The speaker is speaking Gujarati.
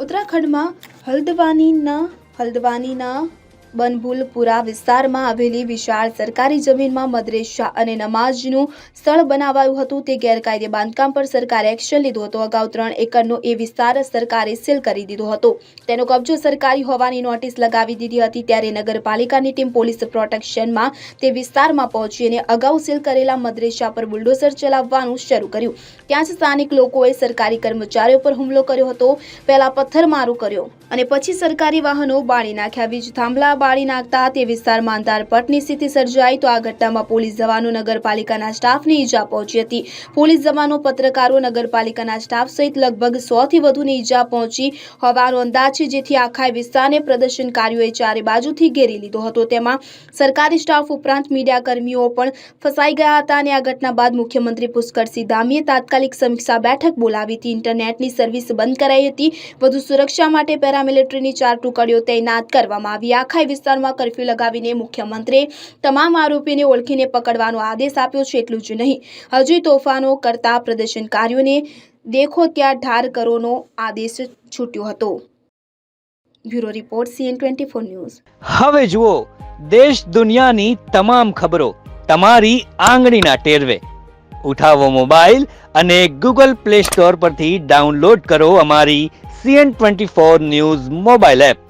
ઉત્તરાખંડમાં હલ્દવાનીના હલ્દવાનીના બનભુલપુરા વિસ્તારમાં આવેલી વિશાળ સરકારી જમીનમાં મદરેસા અને નમાઝનું સ્થળ બનાવાયું હતું. તે ગેરકાયદે બાંધકામ પર સરકારે એક્શન લીધું હતું. અગાઉ ત્રણ એકરનો એ વિસ્તાર સરકારે સીલ કરી દીધો હતો. તેનો કબજો સરકારી હોવાની નોટિસ લગાવી દીધી હતી. ત્યારે નગરપાલિકાની ટીમ પોલીસ પ્રોટેક્શનમાં તે વિસ્તારમાં પહોંચી અને અગાઉ સીલ કરેલા મદરેસા પર બુલડોઝર ચલાવવાનું શરૂ કર્યું. ત્યાં જ સ્થાનિક લોકોએ સરકારી કર્મચારીઓ પર હુમલો કર્યો હતો. પહેલા પથ્થરમારો કર્યો અને પછી સરકારી વાહનો બાળી નાખ્યા. વીજ થાંભલા બાળી નાખતા તે વિસ્તારમાં અંધારપટની સ્થિતિ સર્જાઈ તો આ ઘટનામાં પોલીસ જવાનો નગરપાલિકાના સ્ટાફને ઈજા પહોંચી હતી. પોલીસ જવાનો પત્રકારો નગરપાલિકાના સ્ટાફ સહિત લગભગ સો થી વધુની ઈજા પહોંચી. હોવાનો અંદાજ છે જેથી આખા વિસ્તારને પ્રદર્શનકારીઓએ ચારે બાજુથી ઘેરી લીધો હતો. તેમાં સરકારી સ્ટાફ ઉપરાંત મીડિયાકર્મીઓ પણ ફસાઈ ગયા હતા અને આ ઘટના બાદ મુખ્યમંત્રી પુષ્કરસિંહ ધામીએ તાત્કાલિક સમીક્ષા બેઠક બોલાવી હતી. ઇન્ટરનેટની સર્વિસ બંધ કરાઈ હતી. વધુ સુરક્ષા માટે પેરામિલિટરીની ચાર ટુકડીઓ તૈનાત કરવામાં આવી. આખા વિસ્તારમાં કરફ્યુ લગાવીને મુખ્યમંત્રીએ તમામ આરોપીને ઓળખીને પકડવાનો આદેશ આપ્યો છે, એટલું જ નહીં. હજી તોફાનો કરતા પ્રદર્શનકારીઓને દેખો ત્યાં ઠાર કરોનો આદેશ છૂટ્યો હતો. Bureau report, CN twenty news. હવે જુઓ, દેશ દુનિયાની તમામ ખબરો તમારી આંગળીના ટેરવે. ઉઠાવો મોબાઈલ અને ગૂગલ પ્લે સ્ટોર પરથી ડાઉનલોડ કરો અમારી CN twenty four news mobile app.